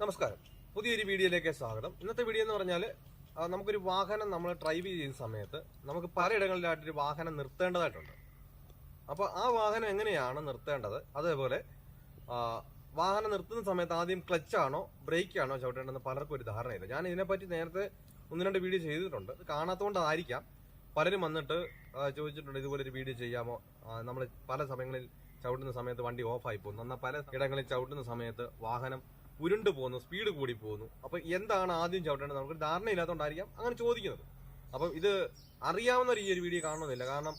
നമസ്കാരം. പുതിയൊരു വീഡിയോയിലേക്ക് സ്വാഗതം. ഇന്നത്തെ വീഡിയോ എന്ന് പറഞ്ഞാൽ നമുക്കൊരു വാഹനം നമ്മൾ ഡ്രൈവ് ചെയ്യുന്ന സമയത്ത് നമുക്ക് പലയിടങ്ങളിലായിട്ടൊരു വാഹനം നിർത്തേണ്ടതായിട്ടുണ്ട്. അപ്പോൾ ആ വാഹനം എങ്ങനെയാണ് നിർത്തേണ്ടത്? അതേപോലെ വാഹനം നിർത്തുന്ന സമയത്ത് ആദ്യം ക്ലച്ച് ആണോ ബ്രേക്ക് ആണോ ചവിട്ടേണ്ടതെന്ന് പലർക്കും ഒരു ധാരണയില്ല. ഞാൻ ഇതിനെപ്പറ്റി നേരത്തെ ഒന്ന് രണ്ട് വീഡിയോ ചെയ്തിട്ടുണ്ട്. കാണാത്തതുകൊണ്ടായിരിക്കാം പലരും വന്നിട്ട് ചോദിച്ചിട്ടുണ്ട് ഇതുപോലെ ഒരു വീഡിയോ ചെയ്യാമോ? നമ്മൾ പല സമയങ്ങളിൽ ചവിട്ടുന്ന സമയത്ത് വണ്ടി ഓഫായി പോകും എന്നാൽ പല ഇടങ്ങളിൽ ചവിട്ടുന്ന സമയത്ത് വാഹനം ഉരുണ്ടു പോകുന്നു സ്പീഡ് കൂടി പോകുന്നു. അപ്പൊ എന്താണ് ആദ്യം ചവിട്ടേണ്ടത്? നമുക്ക് ധാരണയില്ലാത്തതുകൊണ്ടായിരിക്കാം അങ്ങനെ ചോദിക്കുന്നത്. അപ്പം ഇത് അറിയാവുന്നവർ ഈ ഒരു വീഡിയോ കാണണമെന്നില്ല. കാരണം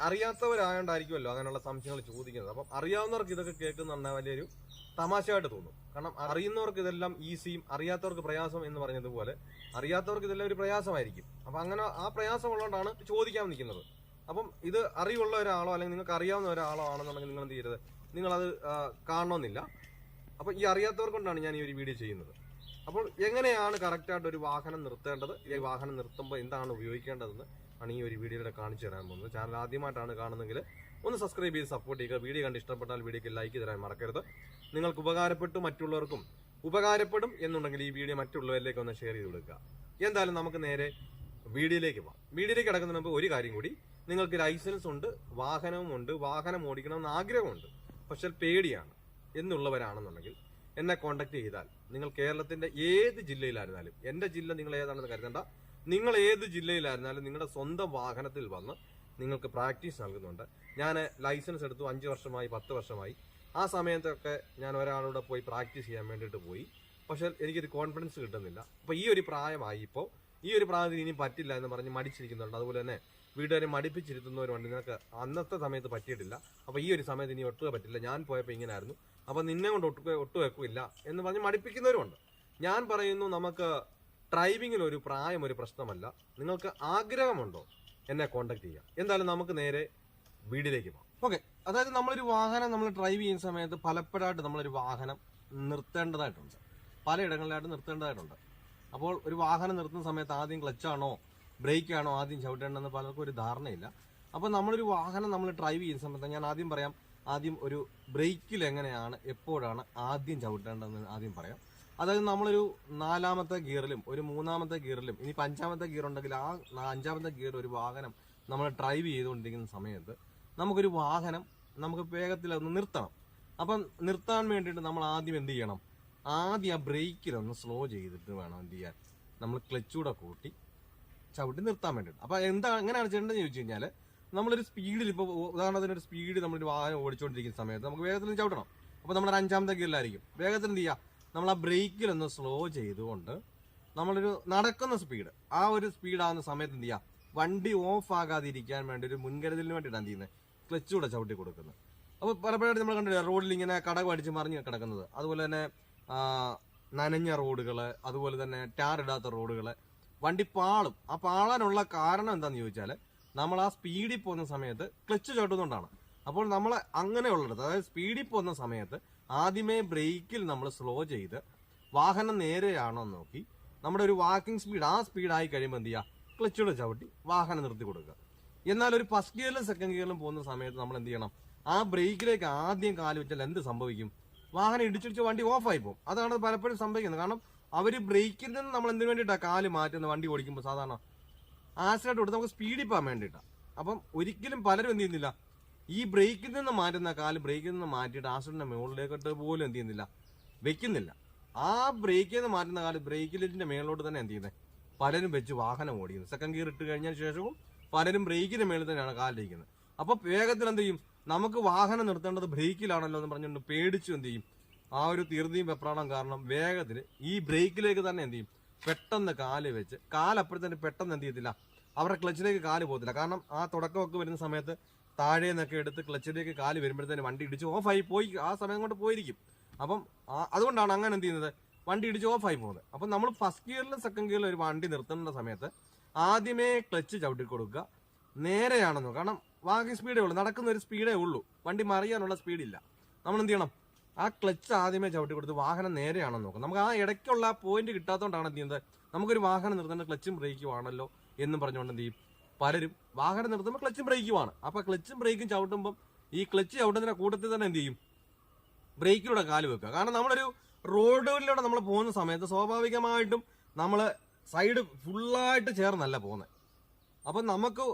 അറിയാത്തവരായോണ്ടായിരിക്കുമല്ലോ അങ്ങനെയുള്ള സംശയങ്ങൾ ചോദിക്കുന്നത്. അപ്പം അറിയാവുന്നവർക്ക് ഇതൊക്കെ കേൾക്കുന്ന വലിയൊരു തമാശയായിട്ട് തോന്നും. കാരണം അറിയുന്നവർക്ക് ഇതെല്ലാം ഈസിയും അറിയാത്തവർക്ക് പ്രയാസം എന്ന് പറഞ്ഞതുപോലെ അറിയാത്തവർക്ക് ഇതെല്ലാം ഒരു പ്രയാസമായിരിക്കും. അപ്പം അങ്ങനെ ആ പ്രയാസം ഉള്ളതുകൊണ്ടാണ് ചോദിക്കാൻ നിൽക്കുന്നത്. അപ്പം ഇത് അറിവുള്ള ഒരാളോ അല്ലെങ്കിൽ നിങ്ങൾക്ക് അറിയാവുന്ന ഒരാളോ ആണെന്നുണ്ടെങ്കിൽ നിങ്ങൾ എന്ത് ചെയ്യരുത്? നിങ്ങളത് കാണണമെന്നില്ല. അപ്പൊ ഈ അറിയാത്തവർക്കൊണ്ടാണ് ഞാൻ ഈ ഒരു വീഡിയോ ചെയ്യുന്നത്. അപ്പോൾ എങ്ങനെയാണ് കറക്റ്റായിട്ട് ഒരു വാഹനം നിർത്തേണ്ടത്? ഈ വാഹനം നിർത്തുമ്പോൾ എന്താണ് ഉപയോഗിക്കേണ്ടതെന്ന് ആണ് ഈ ഒരു വീഡിയോയിലൂടെ കാണിച്ചു തരാൻ പോകുന്നത്. ചാനൽ ആദ്യമായിട്ടാണ് കാണുന്നെങ്കിൽ ഒന്ന് സബ്സ്ക്രൈബ് ചെയ്ത് സപ്പോർട്ട് ചെയ്യുക. വീഡിയോ കണ്ട് ഇഷ്ടപ്പെട്ടാൽ വീഡിയോക്ക് ലൈക്ക് തരാൻ മറക്കരുത്. നിങ്ങൾക്ക് ഉപകാരപ്പെട്ടു മറ്റുള്ളവർക്കും ഉപകാരപ്പെടും എന്നുണ്ടെങ്കിൽ ഈ വീഡിയോ മറ്റുള്ളവരിലേക്ക് ഒന്ന് ഷെയർ ചെയ്ത് കൊടുക്കുക. എന്തായാലും നമുക്ക് നേരെ വീഡിയോയിലേക്ക് പോകാം. വീഡിയോയിലേക്ക് കിടക്കുന്നതിന് മുമ്പ് ഒരു കാര്യം കൂടി. നിങ്ങൾക്ക് ലൈസൻസ് ഉണ്ട് വാഹനവും ഉണ്ട് വാഹനം ഓടിക്കണമെന്ന് ആഗ്രഹമുണ്ട്. പക്ഷെ പേടിയാണ്. എന്നുള്ളവരാണെന്നുണ്ടെങ്കിൽ എന്നെ കോണ്ടാക്ട് ചെയ്താൽ നിങ്ങൾ കേരളത്തിന്റെ ഏത് ജില്ലയിലായിരുന്നാലും എന്റെ ജില്ല നിങ്ങൾ ഏതാണെന്ന് കരുതണ്ട. നിങ്ങൾ ഏത് ജില്ലയിലായിരുന്നാലും നിങ്ങളുടെ സ്വന്തം വാഹനത്തിൽ വന്ന് നിങ്ങൾക്ക് പ്രാക്ടീസ് നൽകുന്നുണ്ട്. ഞാൻ ലൈസൻസ് എടുത്തു അഞ്ച് വർഷമായി പത്ത് വർഷമായി. ആ സമയത്തൊക്കെ ഞാൻ ഒരാളോട് പോയി പ്രാക്ടീസ് ചെയ്യാൻ വേണ്ടിയിട്ട് പോയി. പക്ഷെ എനിക്കൊരു കോൺഫിഡൻസ് കിട്ടുന്നില്ല. അപ്പോൾ ഈ ഒരു പ്രായമായി ഇപ്പോൾ ഈ ഒരു പ്രായത്തിൽ ഇനി പറ്റില്ല എന്ന് പറഞ്ഞ് മടിച്ചിരിക്കുന്നുണ്ട്. അതുപോലെ തന്നെ വീട്ടുകാരെ മടിപ്പിച്ചിരുത്തുന്നവരുണ്ട് നിനക്ക് അന്നത്തെ സമയത്ത് പറ്റിയിട്ടില്ല. അപ്പോൾ ഈ ഒരു സമയത്ത് ഇനി ഒട്ടുക പറ്റില്ല. ഞാൻ പോയപ്പോൾ ഇങ്ങനെയായിരുന്നു അപ്പോൾ നിന്നെ കൊണ്ട് ഒട്ടു ഒട്ടു വെക്കില്ല എന്ന് പറഞ്ഞ് മടിപ്പിക്കുന്നവരുണ്ട് ഞാൻ പറയുന്നു നമുക്ക് ഡ്രൈവിങ്ങിൽ ഒരു പ്രായം ഒരു പ്രശ്നമല്ല. നിങ്ങൾക്ക് ആഗ്രഹമുണ്ടോ എന്നെ കോണ്ടാക്ട് ചെയ്യാം എന്തായാലും നമുക്ക് നേരെ വീടിലേക്ക് പോകാം. ഓക്കെ അതായത് നമ്മളൊരു വാഹനം നമ്മൾ ഡ്രൈവ് ചെയ്യുന്ന സമയത്ത് പലപ്പോഴായിട്ട് നമ്മളൊരു വാഹനം നിർത്തേണ്ടതായിട്ടുണ്ട്. പലയിടങ്ങളിലായിട്ട് നിർത്തേണ്ടതായിട്ടുണ്ട്. അപ്പോൾ ഒരു വാഹനം നിർത്തുന്ന സമയത്ത് ആദ്യം ക്ലച്ചാണോ ബ്രേക്ക് ആണോ ആദ്യം ചവിട്ടേണ്ടതെന്ന് പലർക്കും ഒരു ധാരണയില്ല. അപ്പോൾ നമ്മളൊരു വാഹനം നമ്മൾ ഡ്രൈവ് ചെയ്യുന്ന സമയത്ത് ഞാൻ ആദ്യം പറയാം ആദ്യം ഒരു ബ്രേക്കിൽ എങ്ങനെയാണ് എപ്പോഴാണ് ആദ്യം ചവിട്ടേണ്ടതെന്ന് ആദ്യം പറയാം. അതായത് നമ്മളൊരു നാലാമത്തെ ഗിയറിലും ഒരു മൂന്നാമത്തെ ഗിയറിലും ഇനി അഞ്ചാമത്തെ ഗിയർ ഉണ്ടെങ്കിൽ ആ അഞ്ചാമത്തെ ഗിയർ ഒരു വാഹനം നമ്മൾ ഡ്രൈവ് ചെയ്തുകൊണ്ടിരിക്കുന്ന സമയത്ത് നമുക്കൊരു വാഹനം നമുക്ക് വേഗത്തിൽ ഒന്ന് നിർത്തണം. അപ്പം നിർത്താൻ വേണ്ടിയിട്ട് നമ്മൾ ആദ്യം എന്ത് ചെയ്യണം? ആദ്യം ആ ബ്രേക്കിലൊന്ന് സ്ലോ ചെയ്തിട്ട് വേണം എന്ത് ചെയ്യാൻ. നമ്മൾ ക്ലച്ചൂടെ കൂട്ടി ചവിട്ടി നിർത്താൻ വേണ്ടിയിട്ട്. അപ്പൊ എന്താ എങ്ങനെയാണ് ചെയ്യേണ്ടതെന്ന് ചോദിച്ചു കഴിഞ്ഞാൽ നമ്മളൊരു സ്പീഡിൽ ഇപ്പോൾ ഉദാഹരണത്തിന് ഒരു സ്പീഡ് നമ്മളൊരു വാഹനം ഓടിച്ചുകൊണ്ടിരിക്കുന്ന സമയത്ത് നമുക്ക് വേഗത്തിൽ ചവിട്ടണം. അപ്പൊ നമ്മുടെ അഞ്ചാമത്തെ ഗിയറിലായിരിക്കും വേഗത്തിൽ എന്ത് ചെയ്യുക നമ്മൾ ആ ബ്രേക്കിലൊന്ന് സ്ലോ ചെയ്തുകൊണ്ട് നമ്മളൊരു നടക്കുന്ന സ്പീഡ് ആ ഒരു സ്പീഡാകുന്ന സമയത്ത് എന്ത് ചെയ്യുക വണ്ടി ഓഫ് ആകാതിരിക്കാൻ വേണ്ടി ഒരു മുൻകരുതലിന് വേണ്ടിയിട്ടാണ് എന്ത് ചെയ്യുന്നത് ക്ലച്ച് കൂടെ ചവിട്ടി കൊടുക്കുന്നത് അപ്പോൾ പലപ്പോഴും നമ്മൾ കണ്ടില്ല റോഡിൽ ഇങ്ങനെ കടകം അടിച്ച് മറിഞ്ഞ് കിടക്കുന്നത്. അതുപോലെ തന്നെ നനഞ്ഞ റോഡുകൾ അതുപോലെ തന്നെ ടാർ ഇടാത്ത റോഡുകൾ വണ്ടി പാളും ആ പാളാനുള്ള കാരണം എന്താണെന്ന് ചോദിച്ചാൽ നമ്മൾ ആ സ്പീഡിൽ പോകുന്ന സമയത്ത് ക്ലച്ച് ചവിട്ടുന്നതുകൊണ്ടാണ്. അപ്പോൾ നമ്മൾ അങ്ങനെയുള്ളത് അതായത് സ്പീഡിൽ പോകുന്ന സമയത്ത് ആദ്യമേ ബ്രേക്കിൽ നമ്മൾ സ്ലോ ചെയ്ത് വാഹനം നേരെയാണോ നോക്കി നമ്മുടെ ഒരു വാക്കിംഗ് സ്പീഡ് ആ സ്പീഡായി കഴിയുമ്പോൾ എന്ത് ചെയ്യുക? ക്ലച്ചുകൾ ചവിട്ടി വാഹനം നിർത്തി കൊടുക്കുക. എന്നാൽ ഒരു ഫസ്റ്റ് ഗിയറിലും സെക്കൻഡ് ഗിയറിലും പോകുന്ന സമയത്ത് നമ്മൾ എന്ത് ചെയ്യണം? ആ ബ്രേക്കിലേക്ക് ആദ്യം കാലുവെച്ചാൽ എന്ത് സംഭവിക്കും? വാഹനം ഇടിച്ചിടിച്ച് വണ്ടി ഓഫായി പോകും. അതാണ് പലപ്പോഴും സംഭവിക്കുന്നത്. കാരണം അവർ ബ്രേക്കിൽ നിന്ന് നമ്മൾ എന്തിനു വേണ്ടിയിട്ടാണ് കാൽ മാറ്റുന്നത്? വണ്ടി ഓടിക്കുമ്പോൾ സാധാരണ. ആക്സിഡന്റ് കൊടുത്ത് നമുക്ക് സ്പീഡിൽ പോകാൻ വേണ്ടിയിട്ടാണ് അപ്പം ഒരിക്കലും പലരും എന്ത് ചെയ്യുന്നില്ല. ഈ ബ്രേക്കിൽ നിന്ന് മാറ്റുന്ന കാൽ ബ്രേക്കിൽ നിന്ന് മാറ്റിയിട്ട് ആക്സിഡന്റിന്റെ മുകളിലേക്കിട്ട് പോലും എന്ത് ചെയ്യുന്നില്ല. വെക്കുന്നില്ല. ആ ബ്രേക്കിൽ നിന്ന് മാറ്റുന്ന കാൽ ബ്രേക്കിലിന്റെ മേളിലോട്ട് തന്നെ എന്ത് ചെയ്യുന്നത് പലരും വെച്ച് വാഹനം ഓടിക്കുന്നത് സെക്കൻഡ് ഗിയർ ഇട്ട് കഴിഞ്ഞതിന് ശേഷവും പലരും ബ്രേക്കിന്റെ മേളിൽ തന്നെയാണ് കാലിരിക്കുന്നത് അപ്പൊ വേഗത്തിൽ എന്ത് ചെയ്യും? നമുക്ക് വാഹനം നിർത്തേണ്ടത് ബ്രേക്കിലാണല്ലോ എന്ന് പറഞ്ഞുകൊണ്ട് പേടിച്ചു എന്ത് ചെയ്യും? ആ ഒരു തീർത്തിയും വെപ്രാളം കാരണം വേഗത്തിൽ ഈ ബ്രേക്കിലേക്ക് തന്നെ എന്ത് ചെയ്യും? പെട്ടെന്ന് കാൽ വെച്ച് കാലപ്പോഴത്തേന് പെട്ടെന്ന് എന്ത് ചെയ്യത്തില്ല. അവരുടെ ക്ലച്ചിലേക്ക് കാൽ പോകത്തില്ല. കാരണം ആ തുടക്കമൊക്കെ വരുന്ന സമയത്ത് താഴെ നിന്നൊക്കെ എടുത്ത് ക്ലച്ചിലേക്ക് കാൽ വരുമ്പോഴത്തേന് വണ്ടി ഇടിച്ച് ഓഫായി പോയി ആ സമയം കൊണ്ട് പോയിരിക്കും. അപ്പം അതുകൊണ്ടാണ് അങ്ങനെ എന്ത് ചെയ്യുന്നത്? വണ്ടി ഇടിച്ച് ഓഫായി പോകുന്നത്. അപ്പം നമ്മൾ ഫസ്റ്റ് ഗിയറിലും സെക്കൻഡ് ഗിയറിലും ഒരു വണ്ടി നിർത്തേണ്ട സമയത്ത് ആദ്യമേ ക്ലച്ച് ചവിട്ടി കൊടുക്കുക. നേരെയാണെന്നോ കാരണം വാക്കിംഗ് സ്പീഡേ ഉള്ളൂ. നടക്കുന്ന ഒരു സ്പീഡേ ഉള്ളൂ. വണ്ടി മറിയാനുള്ള സ്പീഡില്ല നമ്മൾ എന്ത് ചെയ്യണം? ആ ക്ലച്ച് ആദ്യമേ ചവിട്ടി കൊടുത്ത് വാഹനം നേരെയാണോ നോക്കും. നമുക്ക് ആ ഇടയ്ക്കുള്ള പോയിന്റ് കിട്ടാത്തതുകൊണ്ടാണ് എന്ത് ചെയ്യുന്നത്? നമുക്കൊരു വാഹനം നിർത്തേണ്ട ക്ലച്ചും ബ്രേക്കും ആണല്ലോ എന്നും പറഞ്ഞുകൊണ്ട് എന്ത് ചെയ്യും? പലരും വാഹനം നിർത്തുമ്പോൾ ക്ലച്ചും ബ്രേക്കുമാണ് അപ്പൊ ക്ലച്ചും ബ്രേക്കും ചവിട്ടുമ്പം ഈ ക്ലച്ച് ചവിട്ടുന്നതിന്റെ കൂട്ടത്തിൽ തന്നെ എന്ത് ചെയ്യും? ബ്രേക്കിലൂടെ കാൽ വെക്കുക. കാരണം നമ്മളൊരു റോഡിലൂടെ നമ്മൾ പോകുന്ന സമയത്ത് സ്വാഭാവികമായിട്ടും നമ്മൾ സൈഡ് ഫുള്ളായിട്ട് ചേർന്നല്ല പോകുന്നത് അപ്പം നമുക്ക്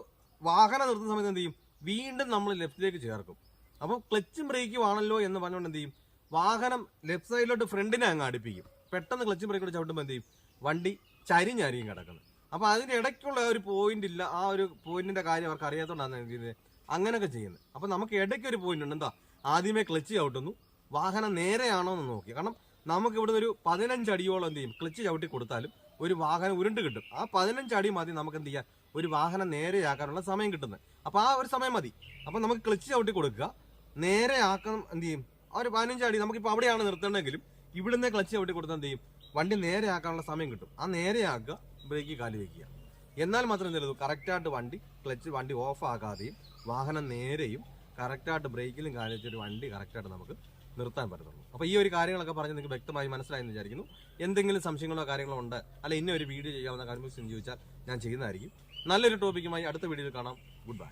വാഹനം നിർത്തുന്ന സമയത്ത് എന്ത് ചെയ്യും? വീണ്ടും നമ്മൾ ലെഫ്റ്റിലേക്ക് ചേർക്കും. അപ്പോൾ ക്ലച്ചും ബ്രേക്കും ആണല്ലോ എന്ന് പറഞ്ഞുകൊണ്ട് എന്ത് ചെയ്യും? വാഹനം ലെഫ്റ്റ് സൈഡിലോട്ട് ഫ്രണ്ടിനെ അങ്ങ് അടുപ്പിക്കും. പെട്ടെന്ന് ക്ലച്ചും ബ്രേക്കോട് ചവിട്ടുമ്പോൾ എന്ത് ചെയ്യും? വണ്ടി ചരിഞ്ഞരിയും കിടക്കുന്നത് അപ്പോൾ അതിനിടയ്ക്കുള്ള ഒരു പോയിന്റ് ഇല്ല. ആ ഒരു പോയിന്റിന്റെ കാര്യം അവർക്ക് അറിയാത്തതുകൊണ്ടാണ് എന്ത് ചെയ്യുന്നത് അങ്ങനെയൊക്കെ ചെയ്യുന്നത്. അപ്പോൾ നമുക്ക് ഇടയ്ക്ക് ഒരു പോയിന്റ് ഉണ്ട്. എന്താ? ആദ്യമേ ക്ലച്ച് ചവിട്ടുന്നു. വാഹനം നേരെയാണോ എന്ന് നോക്കി. കാരണം നമുക്ക് ഇവിടെ ഒരു പതിനഞ്ച് അടിയോളം എന്ത് ചെയ്യും? ക്ലച്ച് ചവിട്ടി കൊടുത്താലും ഒരു വാഹനം ഉരുണ്ട് കിട്ടും. ആ പതിനഞ്ച് അടി മതി നമുക്ക് എന്ത് ചെയ്യാം? ഒരു വാഹനം നേരെയാക്കാനുള്ള സമയം കിട്ടുന്നത്. അപ്പോൾ ആ ഒരു സമയം മതി. അപ്പോൾ നമുക്ക് ക്ലച്ച് ചവിട്ടി കൊടുക്കുക. നേരെ ആക്കണം എന്ത് ചെയ്യും? ഒരു പതിനഞ്ചടി നമുക്കിപ്പോൾ അവിടെയാണ് നിർത്തേണ്ടെങ്കിലും ഇവിടുന്ന് ക്ലച്ച് അവിടെ കൊടുത്താൽ എന്ത് ചെയ്യും? വണ്ടി നേരെ ആക്കാനുള്ള സമയം കിട്ടും. ആ നേരെയാക്കുക ബ്രേക്ക് കാലി വയ്ക്കുക എന്നാൽ മാത്രം എന്ത് ചെയ്തു കറക്റ്റായിട്ട് വണ്ടി ക്ലച്ച് വണ്ടി ഓഫ് ആക്കാതെയും വാഹനം നേരെയും കറക്റ്റായിട്ട് ബ്രേക്കിലും കാലി വെച്ചൊരു വണ്ടി കറക്റ്റായിട്ട് നമുക്ക് നിർത്താൻ പറ്റത്തുള്ളൂ. അപ്പോൾ ഈ ഒരു കാര്യങ്ങളൊക്കെ പറഞ്ഞ് നിങ്ങൾക്ക് വ്യക്തമായി മനസ്സിലായെന്ന് വിചാരിക്കുന്നു. എന്തെങ്കിലും സംശയങ്ങളോ കാര്യങ്ങളോ ഉണ്ട് അല്ല ഇന്ന ഒരു വീഡിയോ ചെയ്യാവുന്ന കാര്യങ്ങൾ ചോദിച്ചാൽ ഞാൻ ചെയ്യുന്നതായിരിക്കും. നല്ലൊരു ടോപ്പിക്കുമായി അടുത്ത വീഡിയോയിൽ കാണാം. Good bye